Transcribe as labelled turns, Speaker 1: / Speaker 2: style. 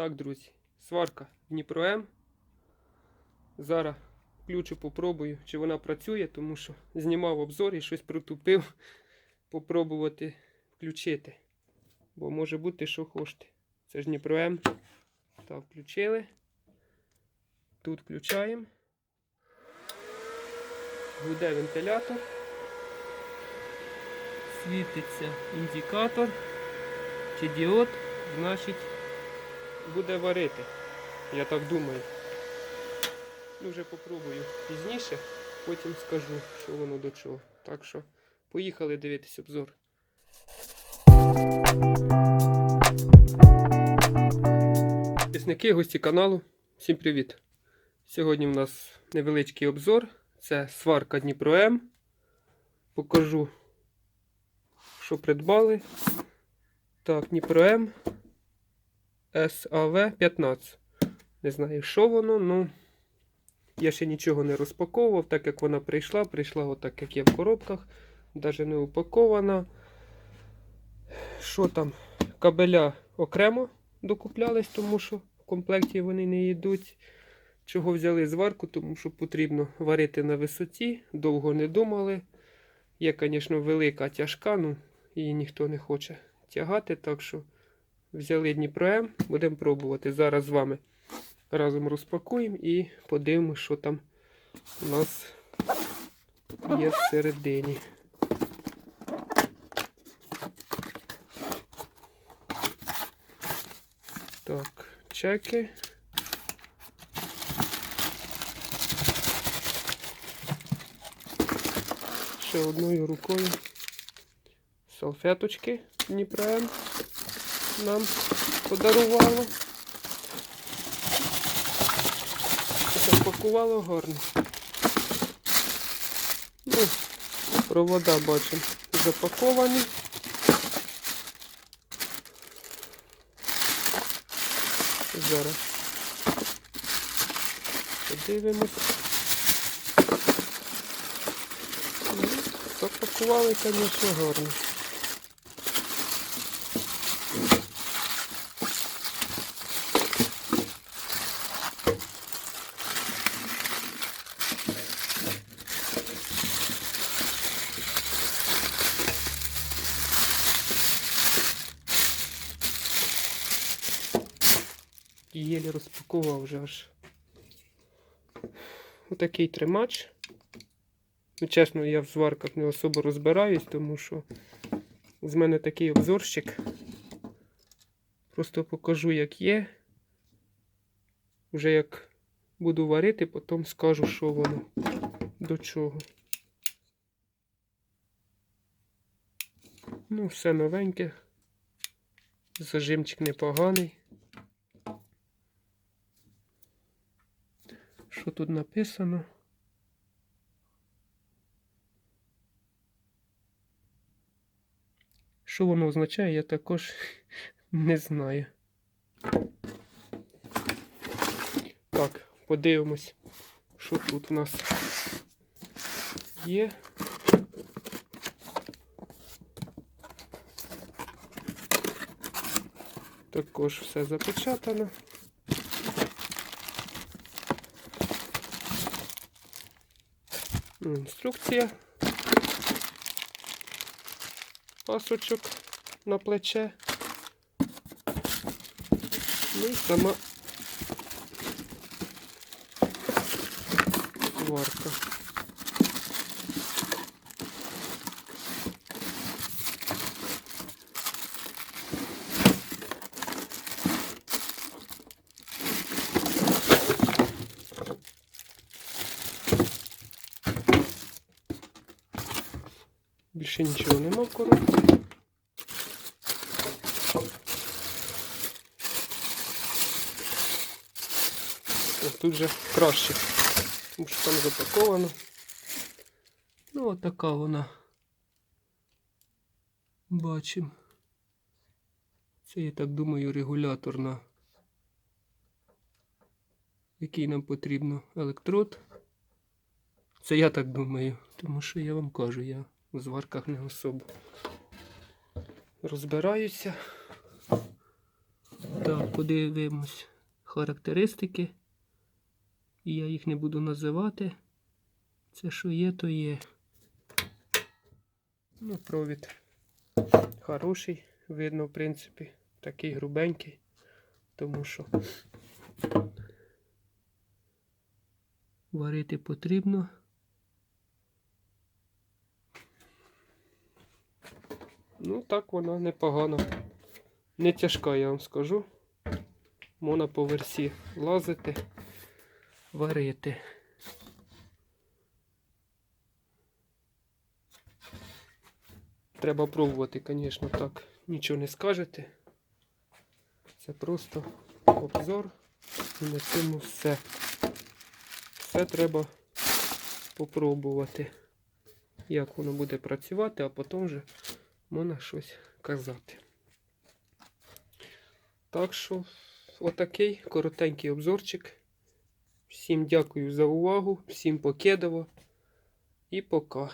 Speaker 1: Так, друзі, сварка Дніпро М. Зараз включу, попробую, чи вона працює, тому що знімав обзор і щось протупив. Попробувати включити. Бо може бути, що хочете. Це ж Дніпро М. Так, включили. Тут включаємо. Гуде вентилятор. Світиться індикатор чи діод, значить буде варити. Я так думаю. Ну, вже попробую пізніше, потім скажу, що воно до чого. Так що поїхали дивитись обзор. Підписники, гості каналу, всім привіт! Сьогодні у нас невеличкий обзор. Це сварка Дніпро М. Покажу, що придбали. Так, Дніпро М САВ 15. Не знаю, що воно, ну я ще нічого не розпаковував, так як вона прийшла. Прийшла отак, як є в коробках, навіть не упакована. Що там? Кабеля окремо докуплялись, тому що в комплекті вони не йдуть. Чого взяли зварку, тому що потрібно варити на висоті, довго не думали. Є, звісно, велика тяжка, ну її ніхто не хоче тягати, так що взяли Дніпро М, будемо пробувати. Зараз з вами разом розпакуємо і подивимося, що там у нас є всередині. Так, чеки. Ще одною рукою салфеточки Дніпро М нам подарувало. Запакувало гарно. Ну, провода бачимо запаковані. Зараз подивимось. Ну, Запакували, звісно, гарно. Єлі розпакував вже аж. Отакий тримач. Ну, чесно, я в зварках не особо розбираюсь, тому що з мене такий обзорщик. Просто покажу, як є. Вже як буду варити, потім скажу, що воно до чого. Ну, все новеньке. Зажимчик непоганий. Що тут написано? Що воно означає, я також не знаю. Так, подивимось, що тут у нас є. Також все запечатано. Інструкція. Пасочок на плече. Ну і сама сварка. Більше нічого нема в коробці. Тут вже краще, тому що там запаковано. Ну, от вона. Бачимо. Це, я так думаю, регулятор на який нам потрібно електрод. Це я так думаю, тому що я вам кажу, я у зварках не особо розбираюся. Так, подивимось характеристики. Я їх не буду називати. Це що є, то є. Ну, провід хороший, видно, в принципі, такий грубенький, тому що варити потрібно. Ну, так вона непогана. Не тяжка, я вам скажу. Можна по версі лазити, варити. Треба пробувати, звісно, так. Нічого не скажете. Це просто обзор. І на цьому все. Все треба попробувати, як воно буде працювати, а потім вже можна щось казати. Так що, отакий коротенький обзорчик. Всім дякую за увагу, всім покедово і пока.